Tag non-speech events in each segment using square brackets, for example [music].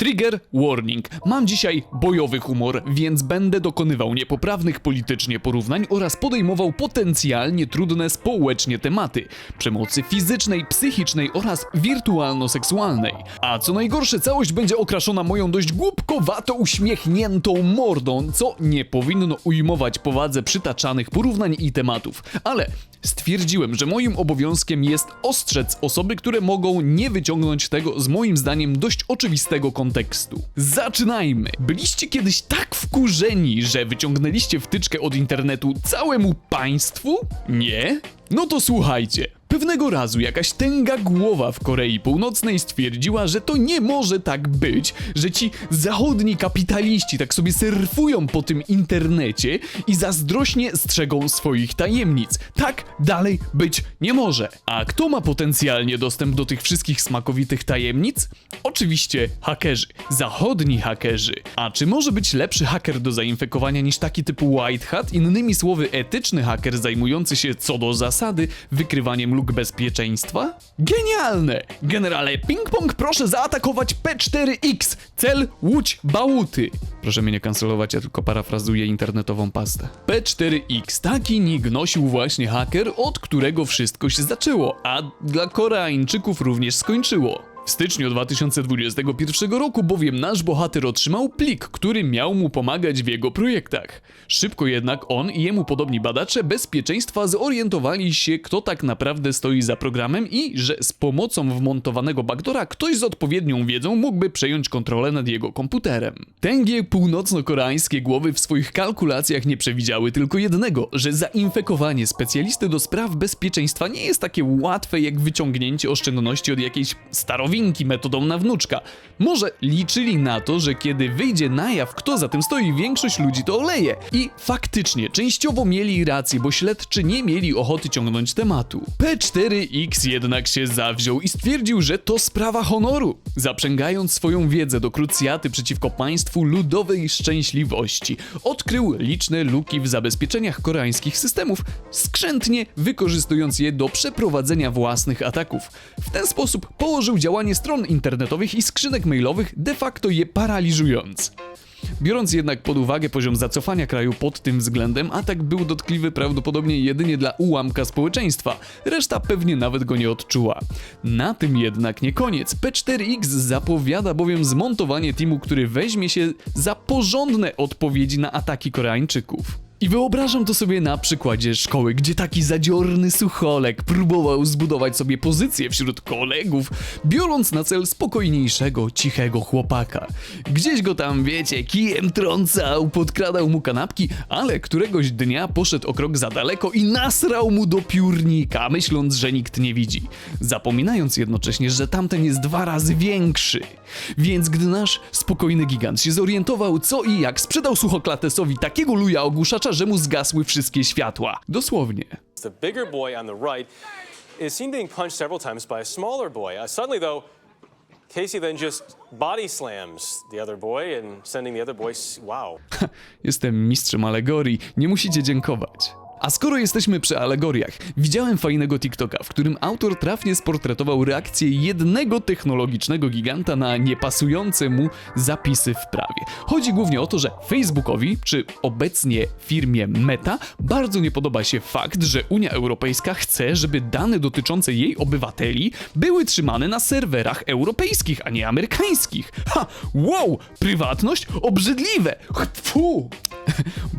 Trigger warning. Mam dzisiaj bojowy humor, więc będę dokonywał niepoprawnych politycznie porównań oraz podejmował potencjalnie trudne społecznie tematy przemocy fizycznej, psychicznej oraz wirtualno-seksualnej. A co najgorsze, całość będzie okraszona moją dość głupkowato uśmiechniętą mordą, co nie powinno ujmować powadze przytaczanych porównań i tematów. Ale stwierdziłem, że moim obowiązkiem jest ostrzec osoby, które mogą nie wyciągnąć tego z moim zdaniem dość oczywistego kontekstu. Zaczynajmy! Byliście kiedyś tak wkurzeni, że wyciągnęliście wtyczkę od internetu całemu państwu? Nie? No to słuchajcie. Pewnego razu jakaś tęga głowa w Korei Północnej stwierdziła, że to nie może tak być, że ci zachodni kapitaliści tak sobie surfują po tym internecie i zazdrośnie strzegą swoich tajemnic. Tak dalej być nie może. A kto ma potencjalnie dostęp do tych wszystkich smakowitych tajemnic? Oczywiście hakerzy. Zachodni hakerzy. A czy może być lepszy haker do zainfekowania niż taki typu White Hat? Innymi słowy, etyczny haker zajmujący się co do zasady wykrywaniem luk bezpieczeństwa? Genialne! Generale Ping-Pong, proszę zaatakować P4X! Cel Łódź Bałuty! Proszę mnie nie kancelować, ja tylko parafrazuję internetową pastę. P4X, taki nick nosił właśnie haker, od którego wszystko się zaczęło, a dla Koreańczyków również skończyło. W styczniu 2021 roku bowiem nasz bohater otrzymał plik, który miał mu pomagać w jego projektach. Szybko jednak on i jemu podobni badacze bezpieczeństwa zorientowali się, kto tak naprawdę stoi za programem i że z pomocą wmontowanego backdora ktoś z odpowiednią wiedzą mógłby przejąć kontrolę nad jego komputerem. Tęgie północno-koreańskie głowy w swoich kalkulacjach nie przewidziały tylko jednego, że zainfekowanie specjalisty do spraw bezpieczeństwa nie jest takie łatwe jak wyciągnięcie oszczędności od jakiejś starowinki metodą na wnuczka. Może liczyli na to, że kiedy wyjdzie na jaw, kto za tym stoi, większość ludzi to oleje. I faktycznie, częściowo mieli rację, bo śledczy nie mieli ochoty ciągnąć tematu. P4X jednak się zawziął i stwierdził, że to sprawa honoru, zaprzęgając swoją wiedzę do krucjaty przeciwko państwu ludowej szczęśliwości. Odkrył liczne luki w zabezpieczeniach koreańskich systemów, skrzętnie wykorzystując je do przeprowadzenia własnych ataków. W ten sposób położył działanie stron internetowych i skrzynek mailowych, de facto je paraliżując. Biorąc jednak pod uwagę poziom zacofania kraju pod tym względem, atak był dotkliwy prawdopodobnie jedynie dla ułamka społeczeństwa, reszta pewnie nawet go nie odczuła. Na tym jednak nie koniec. P4X zapowiada bowiem zmontowanie teamu, który weźmie się za porządne odpowiedzi na ataki Koreańczyków. I wyobrażam to sobie na przykładzie szkoły, gdzie taki zadziorny sucholek próbował zbudować sobie pozycję wśród kolegów, biorąc na cel spokojniejszego, cichego chłopaka. Gdzieś go tam, wiecie, kijem trącał, podkradał mu kanapki, ale któregoś dnia poszedł o krok za daleko i nasrał mu do piórnika, myśląc, że nikt nie widzi. Zapominając jednocześnie, że tamten jest dwa razy większy. Więc gdy nasz spokojny gigant się zorientował, co i jak, sprzedał suchoklatesowi takiego luja ogłuszacza, że mu zgasły wszystkie światła. Dosłownie. The bigger boy on the right is seen being punched several times by a smaller boy. Uh, suddenly, though, Casey then just body slams the other boy and sending the other boy. Wow. [laughs] Jestem mistrzem alegorii, nie musicie dziękować. A skoro jesteśmy przy alegoriach, widziałem fajnego TikToka, w którym autor trafnie sportretował reakcję jednego technologicznego giganta na niepasujące mu zapisy w prawie. Chodzi głównie o to, że Facebookowi, czy obecnie firmie Meta, bardzo nie podoba się fakt, że Unia Europejska chce, żeby dane dotyczące jej obywateli były trzymane na serwerach europejskich, a nie amerykańskich. Ha! Wow! Prywatność? Obrzydliwe! Fu!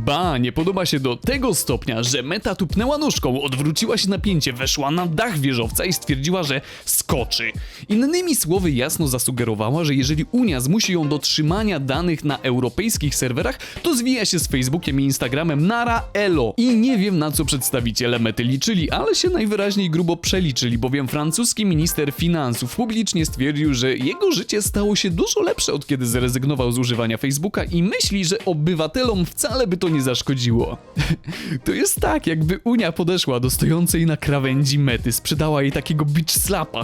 Ba, nie podoba się do tego stopnia, że meta tupnęła nóżką, odwróciła się napięcie, weszła na dach wieżowca i stwierdziła, że skoczy. Innymi słowy jasno zasugerowała, że jeżeli Unia zmusi ją do trzymania danych na europejskich serwerach, to zwija się z Facebookiem i Instagramem nara elo. I nie wiem na co przedstawiciele mety liczyli, ale się najwyraźniej grubo przeliczyli, bowiem francuski minister finansów publicznie stwierdził, że jego życie stało się dużo lepsze od kiedy zrezygnował z używania Facebooka i myśli, że obywatelom wcale by to nie zaszkodziło. [laughs] to jest tak, jakby Unia podeszła do stojącej na krawędzi mety, sprzedała jej takiego bitch slapa,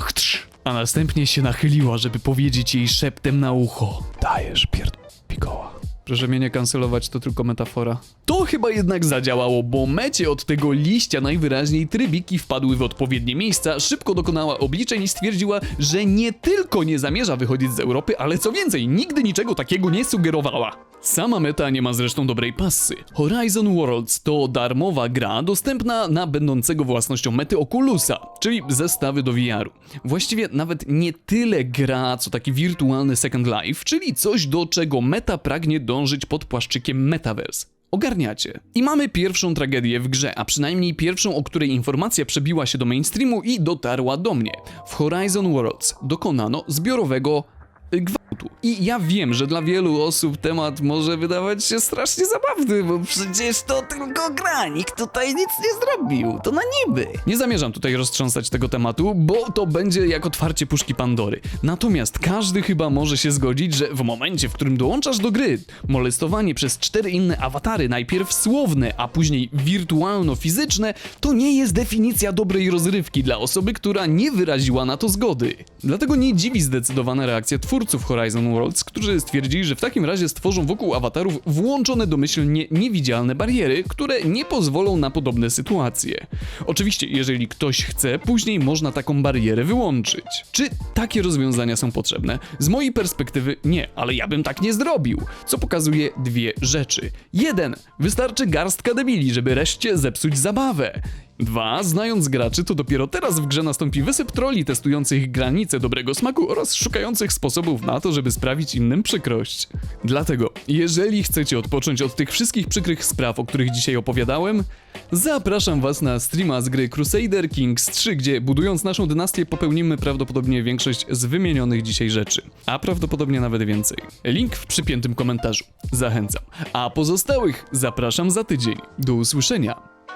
a następnie się nachyliła, żeby powiedzieć jej szeptem na ucho. Dajesz pierd... pikoła. Proszę mnie nie kancelować, to tylko metafora. To chyba jednak zadziałało, bo mecie od tego liścia najwyraźniej trybiki wpadły w odpowiednie miejsca, szybko dokonała obliczeń i stwierdziła, że nie tylko nie zamierza wychodzić z Europy, ale co więcej, nigdy niczego takiego nie sugerowała. Sama meta nie ma zresztą dobrej passy. Horizon Worlds to darmowa gra dostępna na będącego własnością mety Oculusa, czyli zestawy do VR-u. Właściwie nawet nie tyle gra, co taki wirtualny Second Life, czyli coś do czego meta pragnie dążyć pod płaszczykiem Metaverse. Ogarniacie. I mamy pierwszą tragedię w grze, a przynajmniej pierwszą, o której informacja przebiła się do mainstreamu i dotarła do mnie. W Horizon Worlds dokonano zbiorowego gwałtu. I ja wiem, że dla wielu osób temat może wydawać się strasznie zabawny, bo Przecież to tylko gra, nikt tutaj nic nie zrobił. To na niby. Nie zamierzam tutaj roztrząsać tego tematu, bo to będzie jak otwarcie puszki Pandory. Natomiast każdy chyba może się zgodzić, że w momencie, w którym dołączasz do gry molestowanie przez cztery inne awatary, najpierw słowne, a później wirtualno-fizyczne, to nie jest definicja dobrej rozrywki dla osoby, która nie wyraziła na to zgody. Dlatego nie dziwi zdecydowana reakcja twórców Horizon Worlds, którzy stwierdzili, że w takim razie stworzą wokół awatarów włączone domyślnie niewidzialne bariery, które nie pozwolą na podobne sytuacje. Oczywiście, jeżeli ktoś chce, później można taką barierę wyłączyć. Czy takie rozwiązania są potrzebne? Z mojej perspektywy nie, ale ja bym tak nie zrobił. Co pokazuje dwie rzeczy. Jeden, wystarczy garstka debili, żeby reszcie zepsuć zabawę. Dwa, znając graczy, to dopiero teraz w grze nastąpi wysyp troli testujących granice dobrego smaku oraz szukających sposobów na to, żeby sprawić innym przykrość. Dlatego, jeżeli chcecie odpocząć od tych wszystkich przykrych spraw, o których dzisiaj opowiadałem, zapraszam was na streama z gry Crusader Kings 3, gdzie budując naszą dynastię popełnimy prawdopodobnie większość z wymienionych dzisiaj rzeczy, a prawdopodobnie nawet więcej. Link w przypiętym komentarzu. Zachęcam. A pozostałych zapraszam za tydzień. Do usłyszenia.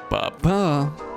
Pa pa!